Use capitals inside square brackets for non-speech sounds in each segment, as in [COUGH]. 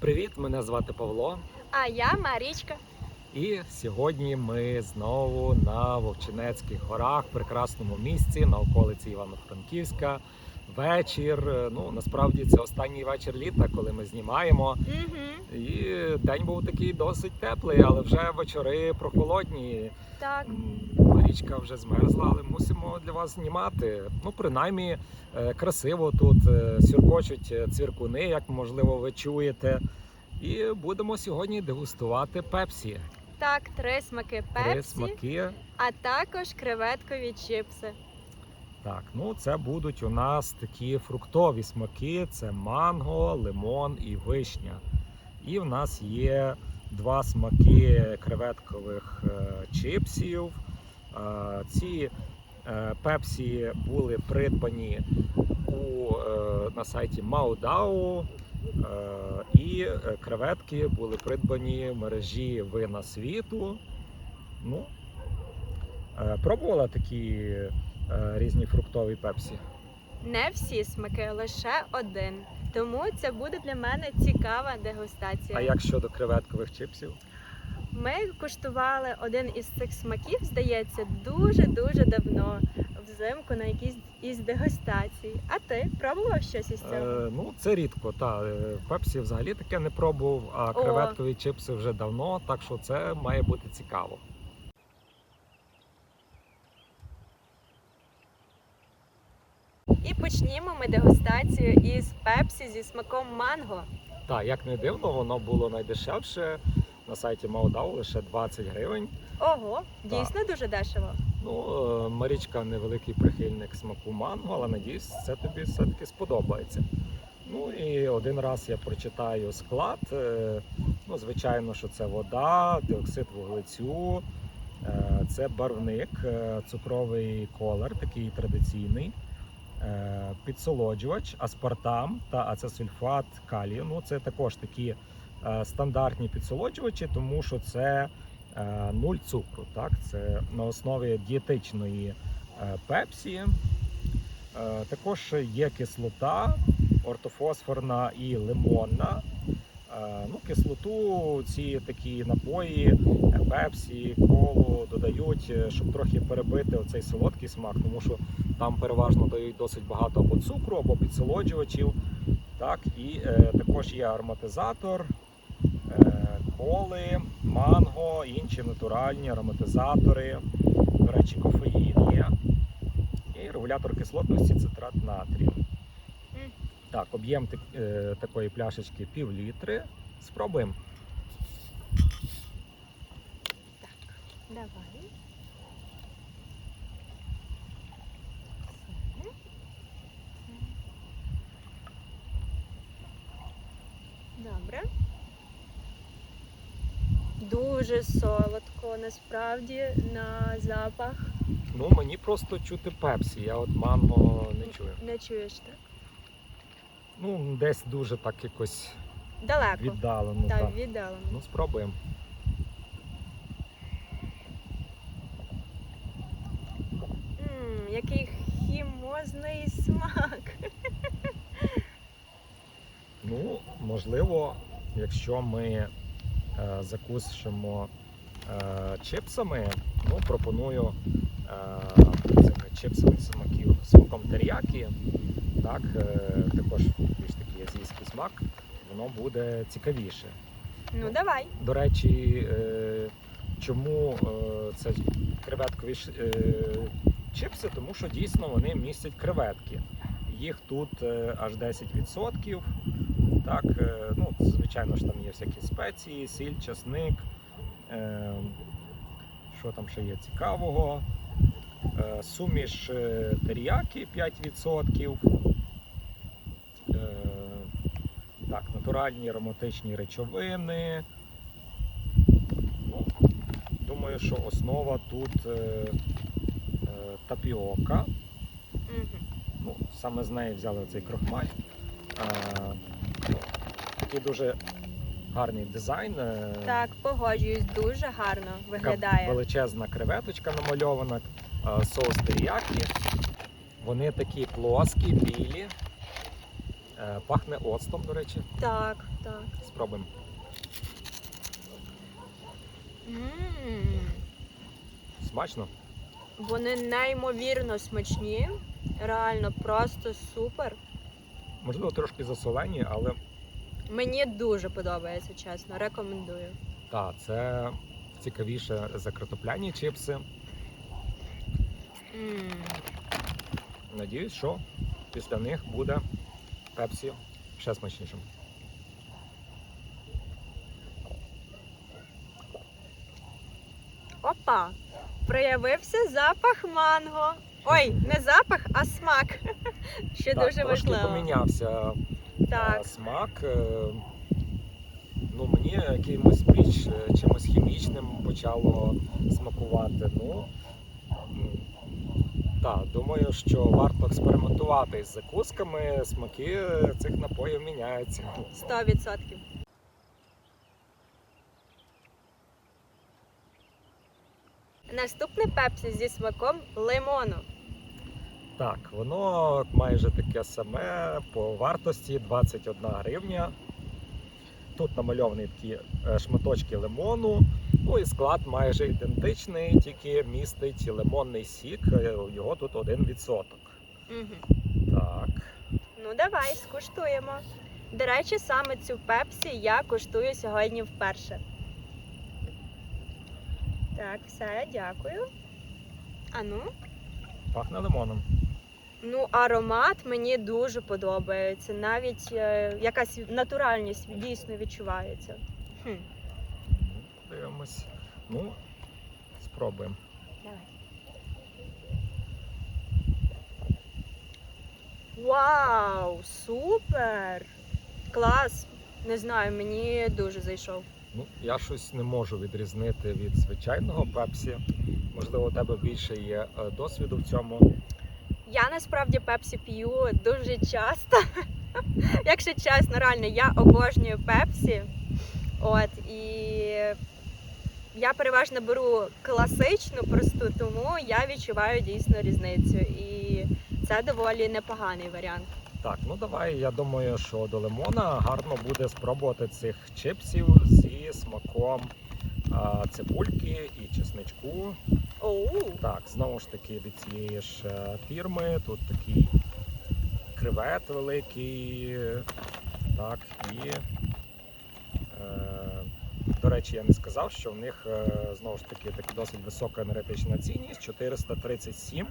Привіт, мене звати Павло. А я Марічка. І сьогодні ми знову на Вовчинецьких горах, прекрасному місці на околиці Івано-Франківська. Вечір. Ну насправді це останній вечір літа, коли ми знімаємо. Угу. І день був такий досить теплий, але вже вечори прохолодні. Так. Річка вже змерзла, але мусимо для вас знімати. Ну, принаймні, е, красиво тут е, сюркочуть е, цвіркуни, як можливо ви чуєте. І будемо сьогодні дегустувати пепсі. Так, три смаки Три смаки. а також креветкові чіпси. Так, ну це будуть у нас такі фруктові смаки: це манго, лимон і вишня. І в нас є два смаки креветкових е, чипсів. Е, ці е, пепсі були придбані у, на сайті Маудау. І креветки були придбані в мережі вина світу. Ну, пробувала такі різні фруктові пепсі. Не всі смаки, лише один. Тому це буде для мене цікава дегустація. А як щодо креветкових чипсів? Ми куштували один із цих смаків, здається, дуже-дуже давно, взимку на якійсь із дегустацій. А ти пробував щось із цього? Е, ну, це рідко. Та е, пепсі взагалі таке не пробував, а О. креветкові чипси вже давно, так що це має бути цікаво. І почнімо ми дегустацію із пепсі зі смаком манго. Так, як не дивно, воно було найдешевше на сайті Маудау лише 20 гривень. Ого, дійсно дуже дешево. Ну, е, Марічка невеликий прихильник смаку манго, але надіюсь, це тобі все-таки сподобається. Ну і один раз я прочитаю склад. Е, Ну, звичайно, що це вода, диоксид вуглецю, е, це барвник, цукровий колер, такий традиційний, підсолоджувач, аспартам та ацесульфат калію. Ну, це також такі е, стандартні підсолоджувачі, тому що це е, нуль цукру. Так? Це на основі дієтичної е, пепсі. Е, Також є кислота, ортофосфорна і лимонна. Е, Ну, кислоту ці такі напої, е, пепсі, колу додають, е, щоб трохи перебити оцей солодкий смак, тому що там переважно дають досить багато або цукру, або підсолоджувачів. Так, і е, також є ароматизатор, е, коли, манго, інші натуральні ароматизатори. До речі, кофеїн є. І регулятор кислотності цитрат натрію. Так, об'єм е, такої пляшечки пів літри. Спробуємо. Давай. Добре. Дуже солодко, насправді, на запах. Ну, мені просто чути пепсі, я от манго не чую. Не чуєш, так? Ну, десь дуже так якось Далеко. віддалено. Так, Так. віддалено. Ну, спробуємо. Який хімозний смак. Ну, можливо, якщо ми е, закусимо е, чипсами, ну, пропоную е, цими чипсами смаків смаком теріякі, так, також більш такий азійський смак, воно буде цікавіше. Ну, давай. До речі, чому це креветкові чипси? Тому що дійсно вони містять креветки. Їх тут аж 10%. Так, е, ну, звичайно ж там є всякі спеції, сіль, часник. Е, Що там ще є цікавого? Е, Суміш теріякі 5%. Е, Так, натуральні ароматичні речовини. Ну, думаю, що основа тут е, е, тапіока. Ну, саме з неї взяли цей крохмаль. Е, такий дуже гарний дизайн. е, Так, погоджуюсь, дуже гарно така виглядає. величезна креветочка намальована, е, соус теріякі. Вони такі плоскі, білі. Е, Пахне оцтом, до речі. Так, Так. Спробуємо. М, Смачно? Вони неймовірно смачні. Реально, просто супер. Можливо, трошки засолені, але Мені дуже подобається, чесно. Рекомендую. так, це цікавіше за картопляні чипси. М, Надіюсь, що після них буде пепсі ще смачнішим. Опа! Проявився запах манго. Ой, не запах, а смак. [LAUGHS] Що так, дуже трошки важливо. помінявся Так. а, смак. е, Ну, мені якимось більш е, чимось хімічним почало смакувати. Ну, так, думаю, що варто експериментувати з закусками, смаки цих напоїв міняються. 100%. Наступне пепсі зі смаком лимону. Так, воно майже таке саме по вартості 21 гривня. Тут намальовані такі е, шматочки лимону. Ну і склад майже ідентичний, тільки містить лимонний сік. е, Його тут 1%. Угу. Так, Ну давай, скуштуємо. До речі, саме цю пепсі я куштую сьогодні вперше. Так, все, дякую. А ну? пахне лимоном. Ну, аромат мені дуже подобається. Навіть е, якась натуральність дійсно відчувається. Хм, Ну, Дивимось. Ну, спробуємо. давай. Вау! Супер! Клас! Не знаю, мені дуже зайшов. Ну, я щось не можу відрізнити від звичайного пепсі. Можливо, у тебе більше є е, досвіду в цьому. Я насправді пепсі п'ю дуже часто. [LAUGHS] Якщо чесно, реально, я обожнюю пепсі. От і я переважно беру класичну просту, тому я відчуваю дійсно різницю. І це доволі непоганий варіант. Так, ну давай. Я думаю, що до лимона гарно буде спробувати цих чипсів зі смаком а, цибульки і чесничку. Так, знову ж таки від цієї ж е, фірми. Тут такий кревет великий. Так, і е, до речі, я не сказав, що в них е, знову ж таки така досить висока енергетична цінність 437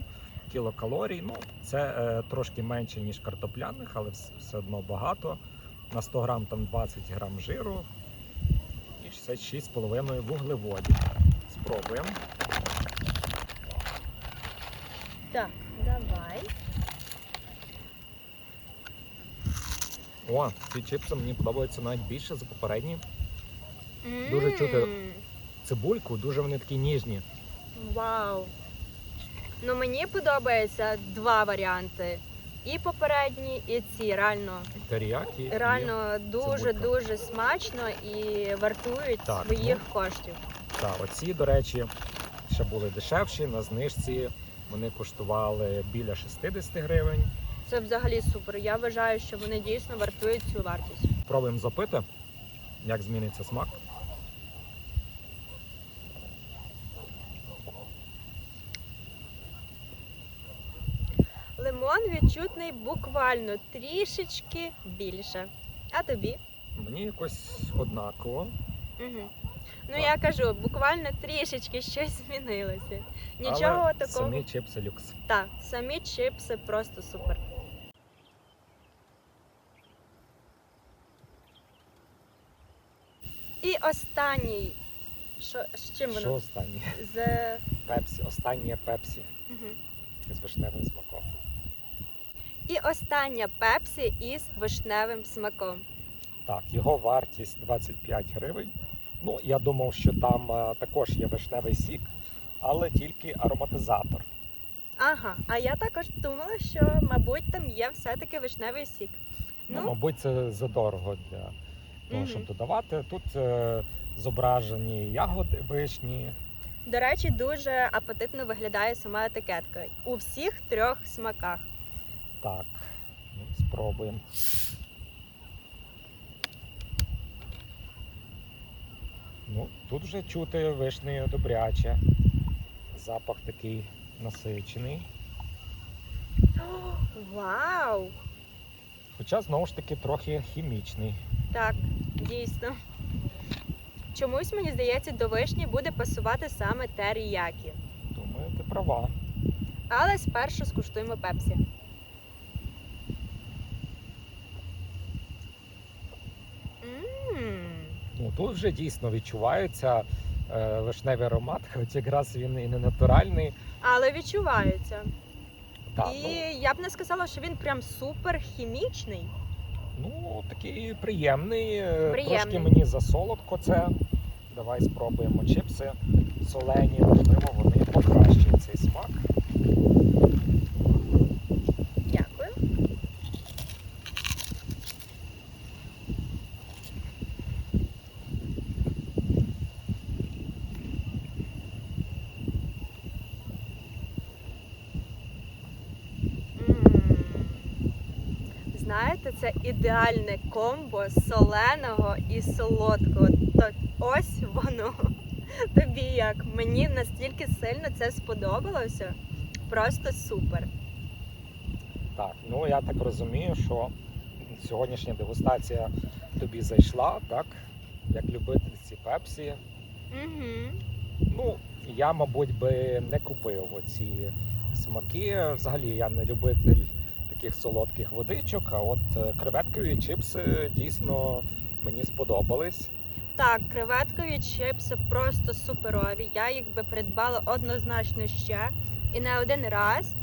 кілокалорій. Ну, це е, трошки менше, ніж картопляних, але все одно багато. На 100 грам там 20 грам жиру і 66,5 вуглеводів. Спробуємо. Так, давай. О, ці чипси мені подобаються навіть більше за попередні. Дуже чути. Цибульку, дуже вони такі ніжні. Вау. Ну мені подобається два варіанти. І попередні, і ці. Реально, Теріякі. реально дуже цибулька. дуже смачно і вартують Так, своїх ну. коштів. Так, оці, до речі, ще були дешевші. На знижці вони коштували біля 60 гривень. Це взагалі супер. Я вважаю, що вони дійсно вартують цю вартість. Пробуємо запити, як зміниться смак. Лимон відчутний буквально трішечки більше. А тобі? Мені якось однаково. Угу. Ну я кажу, буквально трішечки щось змінилося. Нічого але такого. Самі чипси люкс. Так, самі чипси просто супер. І останній. Що, з чим Що останнє? З... Пепсі. Останнє пепсі Мгм. з вишневим смаком. І остання пепсі із вишневим смаком. Так, його вартість 25 гривень. Ну, я думав, що там е, також є вишневий сік, але тільки ароматизатор. Ага, а я також думала, що, мабуть, там є все-таки вишневий сік. Ну, Ну, мабуть, це задорого для того, щоб додавати. Тут е, зображені ягоди вишні. до речі, дуже апетитно виглядає сама етикетка у всіх трьох смаках. Так, ну, спробуємо. Ну, тут вже чути вишнею добряче. Запах такий насичений. Вау! Хоча знову ж таки трохи хімічний. Так, дійсно. Чомусь мені здається, до вишні буде пасувати саме теріякі. Думаю, ти права. Але спершу скуштуємо пепсі. Ну, тут вже дійсно відчувається е, вишневий аромат, [LAUGHS] хоч якраз він і не натуральний. Але відчувається. Так, І ну, я б не сказала, що він прям супер хімічний. ну, такий приємний. е, Приємний. Трошки мені засолодко це. Давай спробуємо чипси солені, можливо, вони покращують цей смак. Дякую. М. Знаєте, це ідеальне комбо соленого і солодкого. То ось воно. Тобі як? Мені настільки сильно це сподобалося. Просто супер. Так, ну я так розумію, що сьогоднішня дегустація тобі зайшла, так? Як любитель ці пепсі. Угу. Ну, я, мабуть, би не купив оці смаки. Взагалі я не любитель таких солодких водичок, а от е, креветкові чипси дійсно мені сподобались. Так, креветкові чипси просто суперові. Я їх би придбала однозначно ще і не один раз.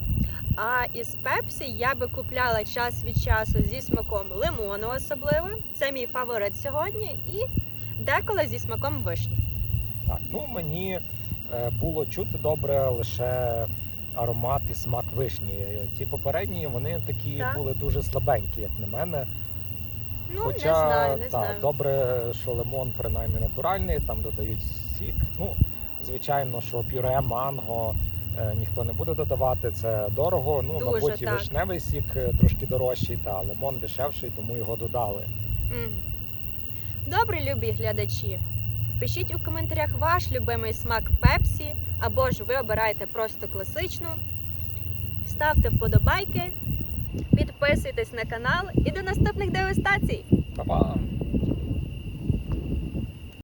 А із пепсі я би купляла час від часу зі смаком лимону, особливо. Це мій фаворит сьогодні. І деколи зі смаком вишні. Так, ну мені е, було чути добре лише аромат і смак вишні. Ті попередні вони такі Так. були дуже слабенькі, як на мене. Ну, Хоча не знаю, не та, знаю. добре, що лимон принаймні натуральний, там додають сік. Ну, звичайно, що пюре, манго е, ніхто не буде додавати. Це дорого. Ну, Дуже, мабуть, і так. вишневий сік е, трошки дорожчий, та лимон дешевший, тому його додали. Добре, любі глядачі. Пишіть у коментарях ваш любимий смак пепсі, або ж ви обираєте просто класичну. Ставте вподобайки, підписуйтесь на канал і до наступних дегустацій! Па-па!